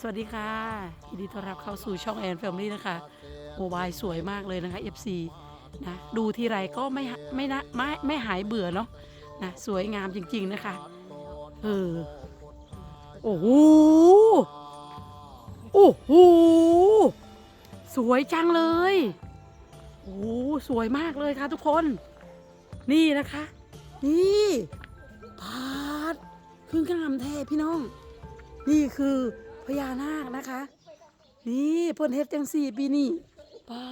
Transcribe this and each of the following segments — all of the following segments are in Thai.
สวัสดีค่ะยินดีต้อนรับเข้าสู่ช่องแอนแฟมิลี่นะคะโมบายสวยมากเลยนะคะ FC นะดูทีไรก็ไม่ไม่นะไม่ไม่หายเบื่อเนาะนะสวยงามจริง ๆนะคะเออโอ้โหโอ้โหสวยจังเลยโอ้โสวยมากเลยค่ะทุกคน นี่นะคะ นี่พาดคืองามแท้พี่น้อง นี่คือ พญานาคนะคะ นี่เพิ่นเฮ็ดจังสี่ปีนี้ปา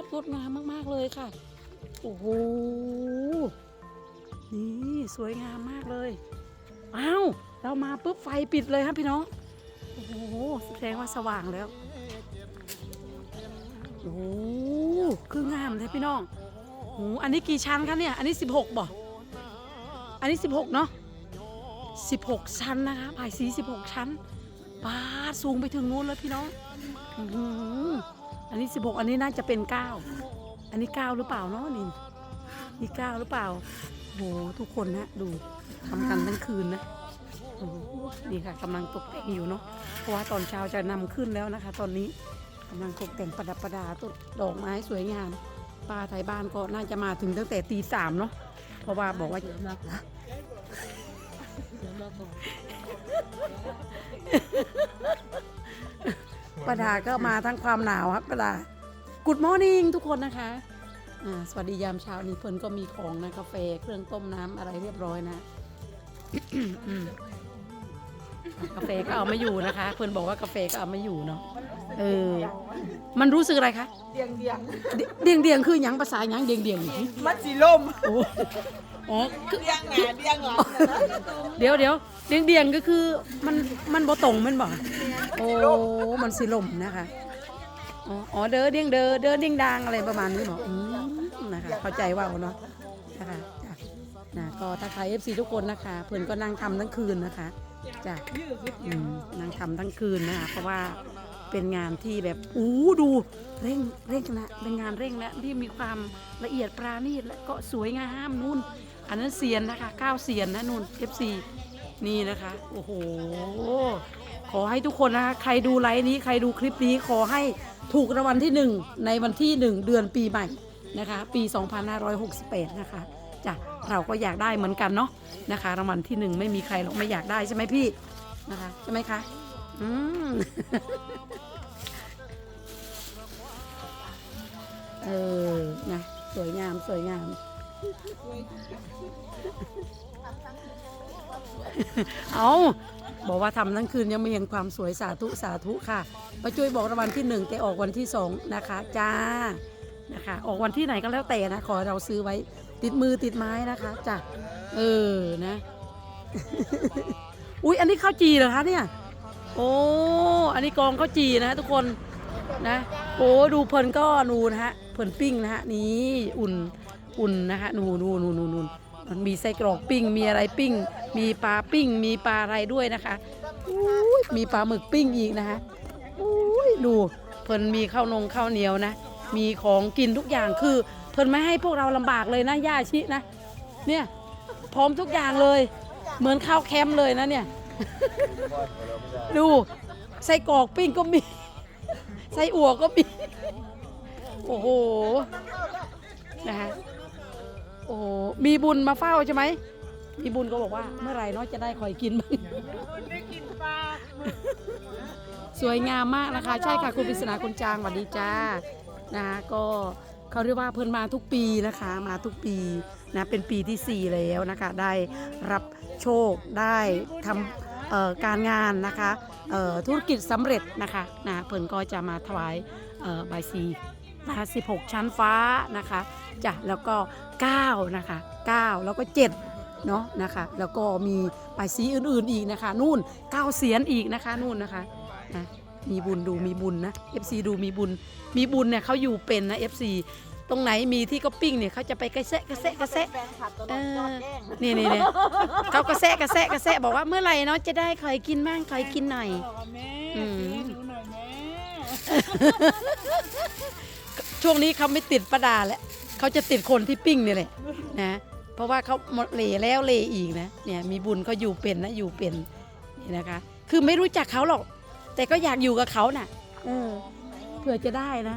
ดงดงามมากๆเลยค่ะ โอ้โห นี่สวยงามมากเลยอ้าวเรามาปุ๊บไฟปิดเลยครับพี่น้อง โอ้โหแสดงว่าสว่างแล้ว โอ้โหคืองามเลยพี่น้องโอ้โหอันนี้กี่ชั้นคะเนี่ย อันนี้ 16บ่อันนี้ 16 เนาะ16 ชั้นนะคะผายสี 16 ชั้น ปาดสูงไปถึงนู้นแล้วพี่น้องอื้อหืออันนี้16อันนี้น่าจะเป็น9อันนี้9หรือเปล่าเนาะนี่นี่9หรือเปล่าโหทุกคนนะดูทำกันทั้งคืนนะโอ้โหนี่ค่ะกำลังตกแต่งอยู่เนาะเพราะว่าตอนเช้าจะนำขึ้นแล้วนะคะ ตอนนี้กำลังตกแต่งประดับประดาต้นดอกไม้สวยงามป้าไทยบ้านก็น่าจะมาถึงตั้งแต่ตีสามเนาะเพราะว่าบอกว่า เยอะมากนะ ประดาก็มาทั้งความหนาวครับประดา Good morning ทุกคนนะคะอ่าสวัสดียามเช้านี้เพิ่นก็มีของนะกาแฟเครื่องต้มน้ำอะไรเรียบร้อยนะอืมกาแฟก็เอาไม่อยู่นะคะ เพิ่นบอกว่ากาแฟก็เอาไม่อยู่เนาะเออ มันรู้สึกอะไรคะเดียงเดียงเดียงเดียงคือหยังภาษาหยังเดียงเดียงนี่มัดสีล่มโอ้ อ๋อคือเดียงหนาเดียงหลังนะเดี๋ยวเดี๋ยวเดียงเดียงก็คือมันมันบ่ตรงแมันบ่โอ้มันสิลมนะคะอ๋ออ๋อเด้อเดียงเด้อเด้อเดียงดางอะไรประมาณนี้บ่อืมนะคะเข้าใจว่าเนาะนะคะจ้ะนะก็ถ้าใคร FC ทุกคนนะคะเพื่อนก็นั่งทำทั้งคืนนะคะจ้ะอืมนั่งทำทั้งคืนนะคะเพราะว่าเป็นงานที่แบบอู้ดูเร่งเร่งนะเป็นงานเร่งและที่มีความละเอียดปราณีตและก็สวยงามนู่น อันนั้นเซียนนะคะก้าวเซียนนะนู่น FC นี่นะคะ โอ้โห ขอให้ทุกคนนะคะ ใครดูไลฟ์นี้ ใครดูคลิปนี้ ขอให้ถูกรางวัลที่หนึ่งในวันที่หนึ่งเดือนปีใหม่นะคะ ปี 2568 นะคะจ้ะเราก็อยากได้เหมือนกันเนาะนะคะ รางวัลที่หนึ่งไม่มีใครหรอกไม่อยากได้ใช่ไหมพี่นะคะใช่ไหมคะ อืมเออนะสวยงามสวยงาม เอาบอกว่าทำทั้งคืนยังไม่เห็นความสวยสาธุสาธุค่ะป้าจุ้ยบอกรางวัลที่หนึ่งแต่ออกวันที่สองนะคะ จ้านะคะ ออกวันที่ไหนก็แล้วแต่นะ ขอเราซื้อไว้ติดมือติดไม้นะคะจ้ะเออนะ อุ๊ยอันนี้ข้าวจีเหรอคะเนี่ย โอ้อันนี้กองข้าวจีนะทุกคนนะ โอ้ดูเพลินก็นูนะฮะเพลินปิ้งนะฮะนี่อุ่น อุ่นนะคะนูนูนูนูนูมันมีไส้กรอกปิ้ง มีอะไรปิ้ง มีปลาปิ้ง มีปลาอะไรด้วยนะคะอุ้ยมีปลาหมึกปิ้งอีกนะคะอุ้ยดูเพลินมีข้าวนงข้าวเหนียวนะ มีของกินทุกอย่างคือ เพลินไม่ให้พวกเราลำบากเลยนะย่าชินะ เนี่ยพร้อมทุกอย่างเลย เหมือนข้าวแคมป์เลยนะเนี่ย ดูไส้กรอกปิ้งก็มีไส้อั่วก็มี โอ้โหนะคะ มีบุญมาเฝ้าใช่ไหมมีบุญก็บอกว่าเมื่อไหร่เนาะจะได้คอยกินบ้างได้กินปลาสวยงามมากนะคะ ใช่ค่ะคุณปริศนาคนจางสวัสดีจ้านะคะก็เขาเรียกว่าเพิ่นมาทุกปีนะคะ มาทุกปีนะเป็นปีที่ 4 แล้วนะคะ ได้รับโชคได้ทำเอ่อการงานนะคะเอ่อธุรกิจสำเร็จนะคะนะเพิ่นก็จะมาถวายเอ่อใบายสี นะคะ16 ชั้นฟ้านะคะจ้ะแล้วก็9นะคะ9 แล้วก็7เนาะนะคะแล้วก็มีใบายสีอื่นๆอีกนะคะ นู่น9เสียนอีกนะคะนู่นนะคะนะมีบุญดูมีบุญนะ FC ดูมีบุญมีบุญเนี่ยเขาอยู่เป็นนะ FC ตรงไหนมีที่ก็ปิ้งเนี่ยเขาจะไปกระแซะกระแซะกระแซะแฟนคลับตลเออดยออดแย่งนี่นี่นี่เขากระแซะกระแซะกระแซะบอกว่าเมื่อไหร่เนาะจะได้คอยกินบ้างคอยกินหน่อยบอกว่าแม่อืมซื้อให้หนูหน่อยแม่ ช่วงนี้เขาไม่ติดประดาแล้วเขาจะติดคนที่ปิ้งนี่แหละนะเพราะว่าเขาหมดเลแล้วเลอีกนะเนี่ยมีบุญเขาอยู่เป็นนะอยู่เป็นนี่นะคะ คือไม่รู้จักเขาหรอก แต่ก็อยากอยู่กับเขาน่ะเออเผื่อจะได้นะ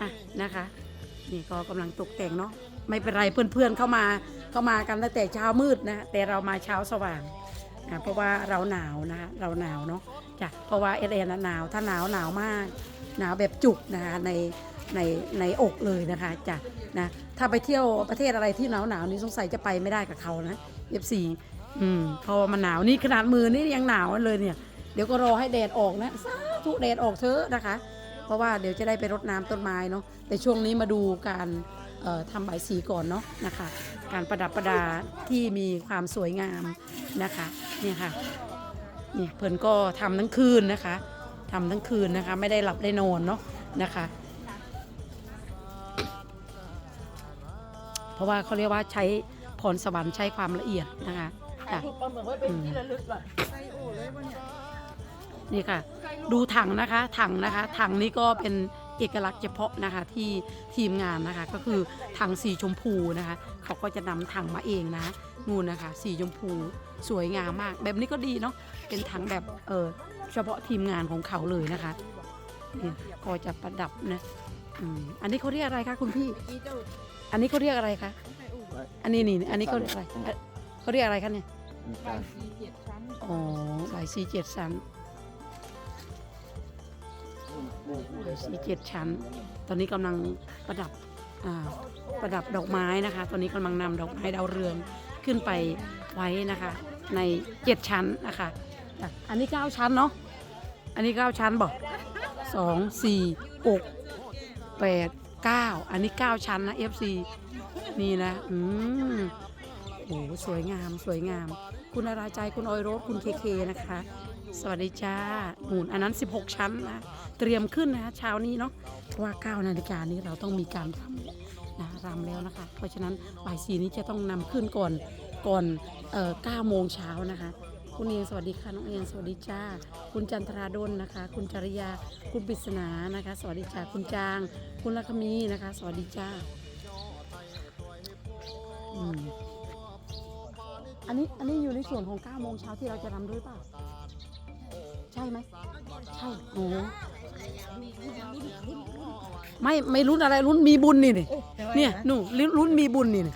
อะนะคะ นี่ก็กำลังตกแต่งเนาะไม่เป็นไรเพื่อนๆเข้ามาเข้ามากันตั้งแต่เช้ามืดนะแต่เรามาเช้าสว่าง นะเพราะว่าเราหนาวนะคะเราหนาวเนาะจ้ะเพราะว่าเอเอนหนาวถ้าหนาวหนาวมาก หนาวแบบจุกนะคะในในในอกเลยนะคะจ้ะนะถ้าไปเที่ยวประเทศอะไรที่หนาวหนาวนี่สงสัยจะไปไม่ได้กับเขานะเอฟซีอืมเพราะว่ามันหนาวนี่ขนาดมือนี่ยังหนาวเลยเนี่ย เดี๋ยวก็รอให้แดดออกนะสาธุแดดออกเถอะนะคะ เพราะว่าเดี๋ยวจะได้ไปรดน้ำต้นไม้เนาะแต่ช่วงนี้มาดูการ ทำใบายสีก่อนเนาะนะคะ การประดับประดาที่มีความสวยงามนะคะเนี่ยค่ะเนี่ยเพิ่นก็ทำทั้งคืนนะคะทำทั้งคืนนะคะ ไม่ได้หลับได้นอนเนาะนะคะ เพราะว่าเขาเรียกว่าใช้พรสวรรค์ใช้ความละเอียดนะคะถ่ายค่ะรูปปลาหมึกไว้เป็นที่ระลึกก่อนนี่ค่ะ ดูถังนะคะถังนะคะถังนี้ก็เป็น เอกลักษณ์เฉพาะนะคะที่ทีมงานนะคะก็คือถังสีชมพูนะคะ เขาก็จะนำถังมาเองนะนู่นนะคะ สีชมพูสวยงามมาก แบบนี้ก็ดีเนาะเป็นถังแบบเออเฉพาะทีมงานของเขาเลยนะคะนี่ก็จะประดับนะอืมอันนี้เขาเรียกอะไรคะคุณพี่ อันนี้เขาเรียกอะไรคะอันนี้นี่อันนี้เขาเรียกอะไรเอ่อเขาเรียกอะไรคะเนี่ยอ๋อหลายสีเจ็ดชั้นหลาย สีเจ็ดชั้น ตอนนี้กำลังประดับประดับดอกไม้นะคะ ตอนนี้กำลังนำดอกไม้ดาวเรืองขึ้นไปไว้นะคะ ในเจ็ดชั้นนะคะ อันนี้เก้าชั้นเนาะ อันนี้เก้าชั้นบอกสองสี่หกแปดเก้าอันนี้เก้าชั้นนะ FC นี่นะ อืมโอ้สวยงาม สวยงาม คุณอาราใจ คุณออยโรสคุณเคเคนะคะ สวัสดีจ้าหมุนอันนั้น 16 ชั้นนะเตรียมขึ้นนะเช้านี้เนาะเพราะว่า 9 นาฬิกานี้เราต้องมีการรำนะรำแล้วนะคะ เพราะฉะนั้นบ่ายสีนี้จะต้องนำขึ้นก่อนก่อนเอ่อ9โมงเช้านะคะคุณเอียงสวัสดีค่ะน้องเอียงสวัสดีจ้า คุณจันทราดลนะคะ คุณจริยาคุณปริศนานะคะ สวัสดีจ้าคุณจาง คุณลักมีนะคะ สวัสดีจ้าอันนี้อันนี้อยู่ในส่วนของ9โมงเช้าที่เราจะทำด้วยเปล่าใช่ไหมใช่โอ้ไม่ไม่รุ้นอะไรรุ้นมีบุญนี่นี่เนี่ยหนูรุ้นรุ้นมีบุญนี่นี่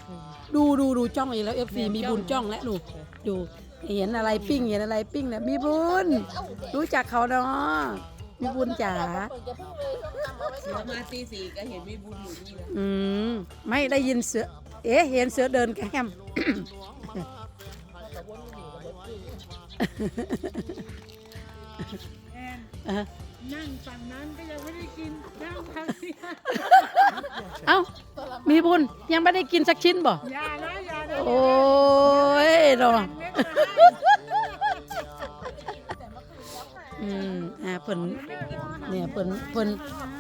ดูดูดูจ้องอีกแล้วเอฟซีมีบุญจ้องแล้วดูดูเห็นอะไรปิ้งเห็นอะไรปิ้งเนี่ยมีบุญ รู้จักเขาเนาะมีบุญจ๋าเสือมาตีสี่ก็เห็นมีบุญอยู่นี่เลยอืมไม่ได้ยินเสือ เอ๊ะเห็นเสือเดินแกม แอนอะนั่งฝั่งนั้นก็ยังไม่ได้กินนั่งทางนี้เอ้า มีบุญยังไม่ได้กินสักชิ้นบ่ อย่านะอย่านะโอ้ยเนาะเม็ดมาให้อืมอ่าเพิ่นเนี่ยเพิ่นเพิ่น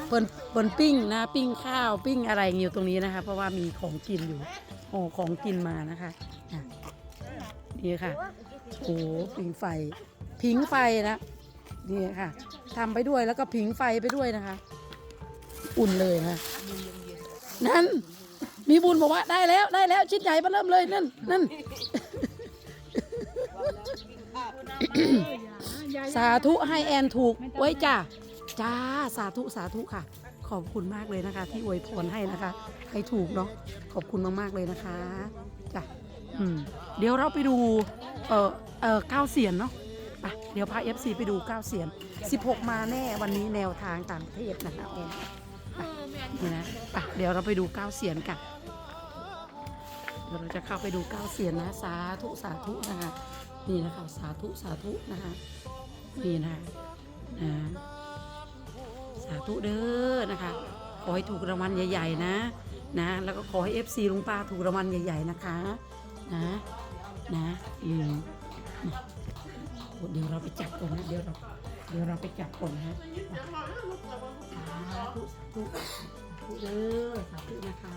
เพิ่นเพิ่นปิ้งนะ ปิ้งข้าวปิ้งอะไรอยู่ตรงนี้นะคะ เพราะว่ามีของกินอยู่โอ้ของกินมานะคะอะนี่ค่ะโอ้ผิงไฟผิงไฟนะ นี่ค่ะทำไปด้วยแล้วก็ผิงไฟไปด้วยนะคะ อุ่นเลยนะนั่น มีบุญบอกว่าได้แล้วได้แล้วชิ้นใหญ่มาเริ่มเลยนั่นนั่นสาธุให้แอนถูกไว้จ้าจ้าสาธุสาธุค่ะ ขอบคุณมากเลยนะคะ ที่อวยพรให้นะคะ ให้ถูกเนาะขอบคุณมากๆเลยนะคะจ้ะอืมเดี๋ยวเราไปดูเออเออเก้าเสียนเนาะ เดี๋ยวพาเอฟซีไปดูเก้าเสียน 16 มาแน่วันนี้แนวทางต่างประเทศนะคะแอนนี่นะไปเดี๋ยวเราไปดูเก้าเสียนกันเดี๋ยวเราจะเข้าไปดูเก้าเสียนนะสาธุสาธุนะคะนี่นะคะสาธุสาธุนะคะนี่นะคะนะสาธุเด้อนะคะ ขอให้ถูกรางวัลใหญ่ ๆ นะนะแล้วก็ขอให้ FC ลุงป้าถูกรางวัลใหญ่ ๆ นะคะ นะนะอืมนะโอ้ เดี๋ยวเราไปจับก่อนนะ เดี๋ยวเรา เดี๋ยวเราไปจับก่อนนะสาธุสาธุสาธุเด้อสาธุนะคะ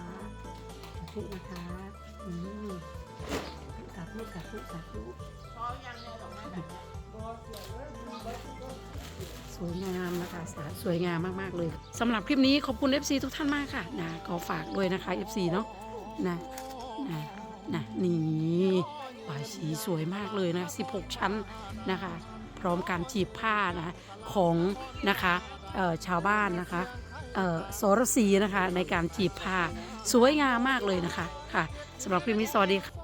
สาธุนะคะอืมสาธุสาธุสาธุสวยงามนะคะสาสวยงามมาก ๆ เลยสำหรับคลิปนี้ขอบคุณ FC ทุกท่านมากค่ะนะขอฝากด้วยนะคะ FC เนาะนะนะนะนี่ สีสวยมากเลยนะ 16 ชั้นนะคะ พร้อมการจีบผ้านะคะของนะคะชาวบ้านนะคะสรศรีนะคะในการจีบผ้าสวยงามมากเลยนะคะค่ะสำหรับคลิปนี้สวัสดีค่ะ